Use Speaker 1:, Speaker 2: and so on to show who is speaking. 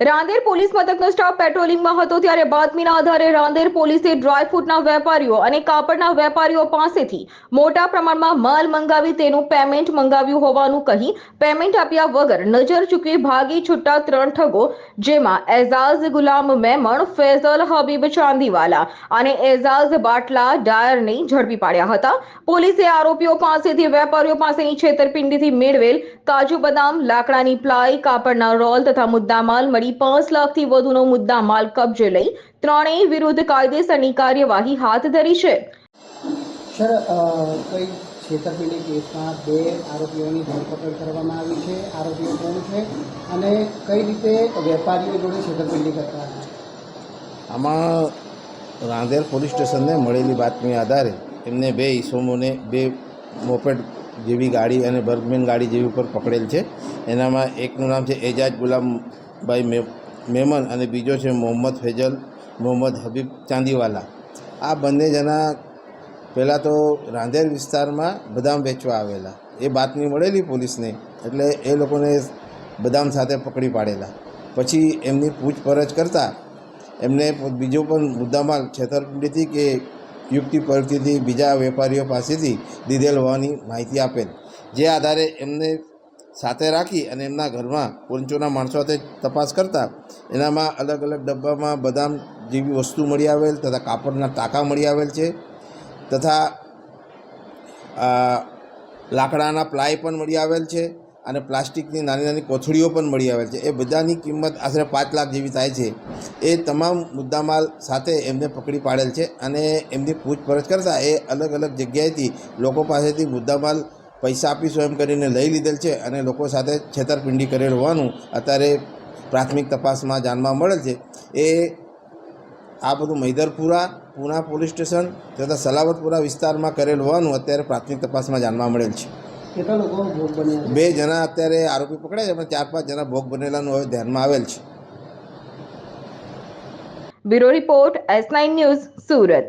Speaker 1: Rander police મથકનો staff પેટ્રોલિંગમાં હતો ત્યારે બાતમીના આધારે રાંદેર પોલીસે ડ્રાયફ્રૂટના વેપારીઓ અને કાપડના વેપારીઓ પાસેથી મોટા પ્રમાણમાં માલ મંગાવી તેનું પેમેન્ટ મંગાવ્યું હોવાનું કહી પેમેન્ટ આપ્યા વગર નજર ચૂકવી ભાગી છૂટા ત્રણ ઠગો, જેમાં એઝાઝ ગુલામ મેમણ, ફેઝલ હબીબ ચાંદીવાલા અને એઝાઝ બાટલા, ડાયરને ઝડપી પાડ્યા હતા. પોલીસે આરોપીઓ પાસેથી વેપારીઓ પાસેની છેતરપિંડીથી મેળવેલ કાજુ બદામ, લાકડાની પ્લાય કાપડના રોલ તથા મુદ્દામાલ મળી પાંચ લાખથી વધુનો મુદ્દામાલ કબજે લઈ ત્રણેય વિરુદ્ધ કાયદેસરની કાર્યવાહી હાથ ધરી છે.
Speaker 2: સર કઈ છેતરપિંડી કેસમાં બે આરોપીઓની ધરપકડ કરવામાં આવી છે આરોપીઓ કોણ છે અને કઈ રીતે વેપારીઓ જોડે છેતરપિંડી કરતા
Speaker 3: આમાં રાંદેર પોલીસ સ્ટેશનને મળેલી બાતમી આધારે એમને બે ઈસમોને બે મોપેડ જેવી ગાડી અને બર્ગમેન ગાડી જેવી ઉપર પકડેલ છે. એનામાં એકનું નામ છે એજાજ ગુલામભાઈ મે, મેમન અને બીજો છે મોહમ્મદ ફેજલ, મોહમ્મદ હબીબ ચાંદીવાલા. આ બંને જણા પહેલાં તો રાંદેર વિસ્તારમાં બદામ વેચવા આવેલા. એ બાતમી મળેલી પોલીસને, એટલે એ લોકોને બદામ સાથે પકડી પાડેલા. પછી એમની પૂછપરછ કરતાં એમને બીજો પણ મુદ્દામાલ છેતરપિંડીથી કે યુક્તિ પરથી બીજા વેપારીઓ પાસેથી લીધેલ હોવાની માહિતી આપેલ. જે આધારે એમને સાથે રાખી અને એમના ઘરમાં પંચોના માણસો સાથે તપાસ કરતા એનામાં અલગ અલગ ડબ્બામાં બદામ જેવી વસ્તુ મળી આવેલ તથા કાપડના ટાંકા મળી આવેલ છે તથા લાકડાના પ્લાય પણ મળી આવેલ છે અને પ્લાસ્ટિકની નાની નાની કોથળીઓ પણ મળી આવેલ છે. એ બધાની કિંમત આશરે પાંચ લાખ જેવી થાય છે. એ તમામ મુદ્દામાલ સાથે એમને પકડી પાડેલ છે અને એમની પૂછપરછ કરતાં એ અલગ અલગ જગ્યાએથી લોકો પાસેથી મુદ્દામાલ પૈસા આપીશું એમ કરીને લઈ લીધેલ છે અને લોકો સાથે છેતરપિંડી કરેલ હોવાનું અત્યારે પ્રાથમિક તપાસમાં જાણવા મળેલ છે. એ આ બધું મૈદરપુરા પૂના પોલીસ સ્ટેશન તથા સલાવતપુરા વિસ્તારમાં કરેલ હોવાનું અત્યારે પ્રાથમિક તપાસમાં જાણવા મળેલ છે.
Speaker 2: કેટલા લોકો ભોગ બન્યા
Speaker 3: બે જણા અત્યારે આરોપી પકડાય છે પણ ચાર પાંચ જણા ભોગ બનેલાનું હવે ધ્યાનમાં આવેલ છે.
Speaker 1: Bureau report S nine news Surat.